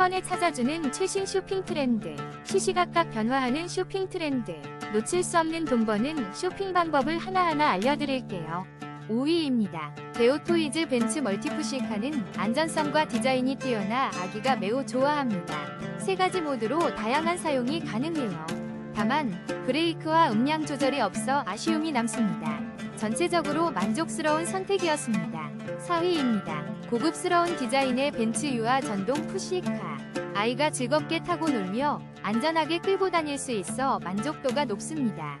번에 찾아주는 최신 쇼핑 트렌드, 시시각각 변화하는 쇼핑 트렌드, 놓칠 수 없는 돈 버는 쇼핑 방법을 하나하나 알려드릴게요. 5위입니다. 베오토이즈 벤츠 멀티푸시카는 안전성과 디자인이 뛰어나 아기가 매우 좋아합니다. 세 가지 모드로 다양한 사용이 가능해요. 다만 브레이크와 음량 조절이 없어 아쉬움이 남습니다. 전체적으로 만족스러운 선택이었습니다. 4위입니다. 고급스러운 디자인의 벤츠 유아 전동 푸시카. 아이가 즐겁게 타고 놀며 안전하게 끌고 다닐 수 있어 만족도가 높습니다.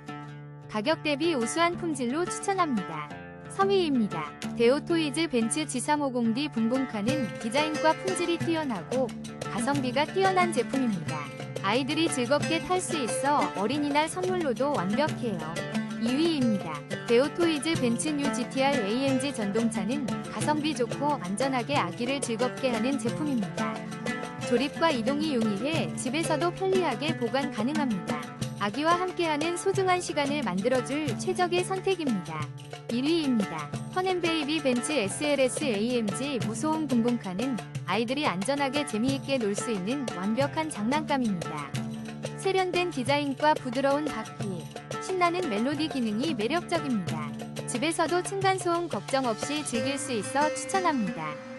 가격 대비 우수한 품질로 추천합니다. 3위입니다. 데오토이즈 벤츠 G350D 붕붕카는 디자인과 품질이 뛰어나고 가성비가 뛰어난 제품입니다. 아이들이 즐겁게 탈 수 있어 어린이날 선물로도 완벽해요. 2위입니다. 데오토이즈 벤츠 뉴 GTR AMG 전동차는 가성비 좋고 안전하게 아기를 즐겁게 하는 제품입니다. 조립과 이동이 용이해 집에서도 편리하게 보관 가능합니다. 아기와 함께하는 소중한 시간을 만들어줄 최적의 선택입니다. 1위입니다. 펀앤베이비 벤츠 SLS AMG 무소음 붕붕카는 아이들이 안전하게 재미있게 놀 수 있는 완벽한 장난감입니다. 세련된 디자인과 부드러운 바퀴, 신나는 멜로디 기능이 매력적입니다. 집에서도 층간소음 걱정 없이 즐길 수 있어 추천합니다.